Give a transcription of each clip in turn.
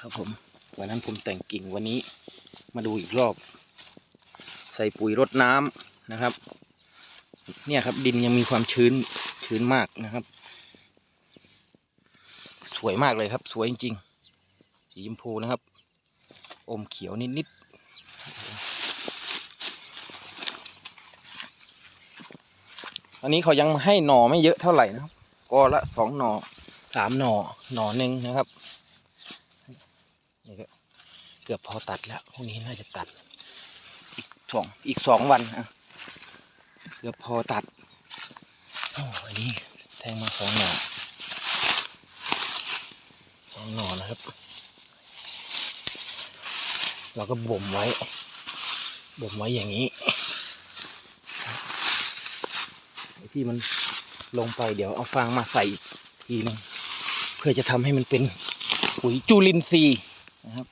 ครับผมวันนั้นผมแต่งกิ่งวันนี้มาดูอีกรอบ ใส่ปุ๋ยรดน้ำนะครับ เนี่ยครับดินยังมีความชื้นชื้นมากนะครับ สวยมากเลยครับ สวยจริงๆสีชมพูนะครับ อมเขียวนิดๆอันนี้เขายังให้หน่อไม่เยอะเท่าไหร่นะครับก็ละสองหน่อสามหน่อหน่อหนึ่งนะครับ นี่ก็เกือบพอตัดแล้วพรุ่งนี้น่าจะตัด อีกสองอีกสองวันอะเกือบพอตัดโอ้อันนี้แทงมาสองหน่อสองหน่อนะครับ เราก็บ่มไว้ บ่มไว้อย่างนี้ไอ้ที่มันลงไปเดี๋ยวเอาฟางมาใส่อีกทีหนึงเพื่อจะทำให้มันเป็นปุ๋ยจุลินทรีย์ นะครับ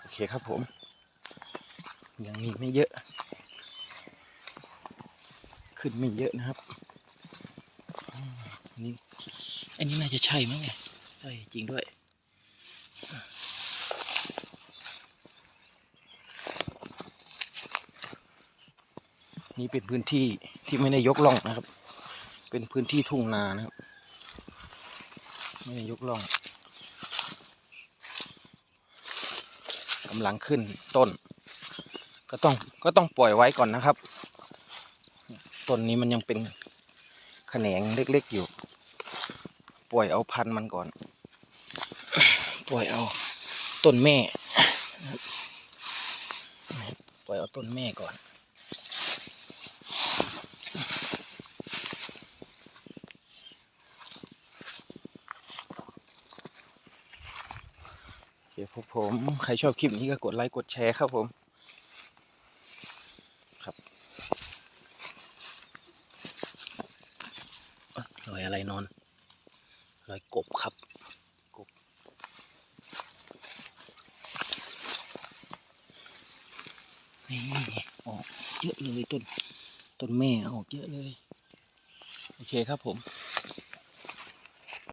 โอเคครับผม ยังมีไม่เยอะ ขึ้นไม่เยอะนะครับอันนี้อันนี้น่าจะใช่มั้งเนี่ยใช่จริงด้วย นี่เป็นพื้นที่ที่ไม่ได้ยกล่องนะครับ เป็นพื้นที่ทุ่งนานะครับ ไม่ได้ยกล่องกำลังขึ้นต้น ก็ต้องก็ต้องปล่อยไว้ก่อนนะครับ ต้นนี้มันยังเป็นแขนงเล็กๆอยู่ ปล่อยเอาพันธุ์มันก่อน ปล่อยเอาต้นแม่ ปล่อยเอาต้นแม่ก่อน คพวกผม ใครชอบคลิปนี้ก็กดไลค์กดแชร์ครับผม ครับอรอยอะไรนอนรอยกบครับกบนี่ออกเยอะเลยต้นต้นแม่ออกเยอะเลย โอเคครับผม